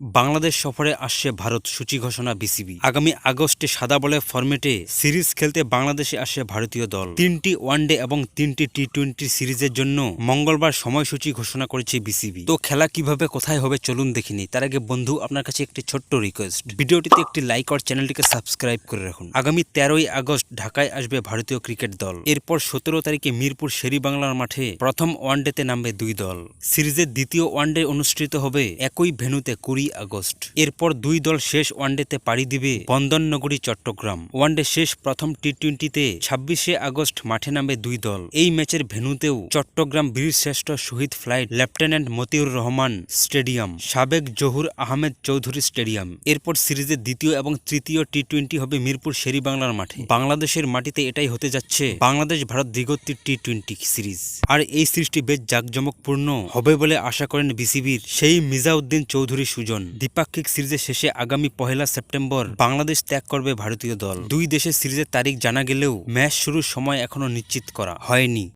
বাংলাদেশ সফরে আসছে ভারত সূচি ঘোষণা বিসিবি। আগামী আগস্টে সাদা বলে ফরম্যাটে সিরিজ খেলতে বাংলাদেশে আসছে ভারতীয় দল। তিনটি ওয়ানডে এবং তিনটি টি টোয়েন্টি সিরিজের জন্য মঙ্গলবার সময়সূচি ঘোষণা করেছে বিসিবি। তো খেলা কীভাবে, কোথায় হবে চলুন দেখিনি তার আগে বন্ধু, আপনার কাছে একটি ছোট্ট রিকোয়েস্ট ভিডিওটিতে একটি লাইক আর চ্যানেলটিকে সাবস্ক্রাইব করে রাখুন। আগামী তেরোই আগস্ট ঢাকায় আসবে ভারতীয় ক্রিকেট দল। এরপর সতেরো তারিখে মিরপুর শেরি বাংলার মাঠে প্রথম ওয়ানডেতে নামবে দুই দল। সিরিজের দ্বিতীয় ওয়ানডে অনুষ্ঠিত হবে একই ভেনুতে কুড়ি আগস্ট। এরপর দুই দল শেষ ওয়ানডেতে পাড়ি দিবে বন্দরনগরী, চট্টগ্রাম। ওয়ানডে শেষ প্রথম টি টোয়েন্টিতে ছাব্বিশে আগস্ট মাঠে নামবে দুই দল। এই ম্যাচের ভেন্যুতেও Chattogram Birshreshtho Shaheed flight lieutenant Motiur Rahman stadium, সাবেক জহুর আহমেদ চৌধুরী স্টেডিয়াম। এরপর সিরিজের দ্বিতীয় এবং তৃতীয় টি টোয়েন্টি হবে মিরপুর শেরি বাংলার মাঠে। বাংলাদেশের মাটিতে এটাই হতে যাচ্ছে বাংলাদেশ ভারত দিগত্তির টি টোয়েন্টি সিরিজ। আর এই সিরিজটি বেশ জাঁকজমকপূর্ণ হবে বলে আশা করেন বিসিবির সেই মিজাউদ্দিন চৌধুরী সুজন। দ্বিপাক্ষিক সিরিজের শেষে আগামী পহেলা সেপ্টেম্বর বাংলাদেশ ত্যাগ করবে ভারতীয় দল। দুই দেশের সিরিজের তারিখ জানা গেলেও ম্যাচ শুরুর সময় এখনও নিশ্চিত করা হয়নি।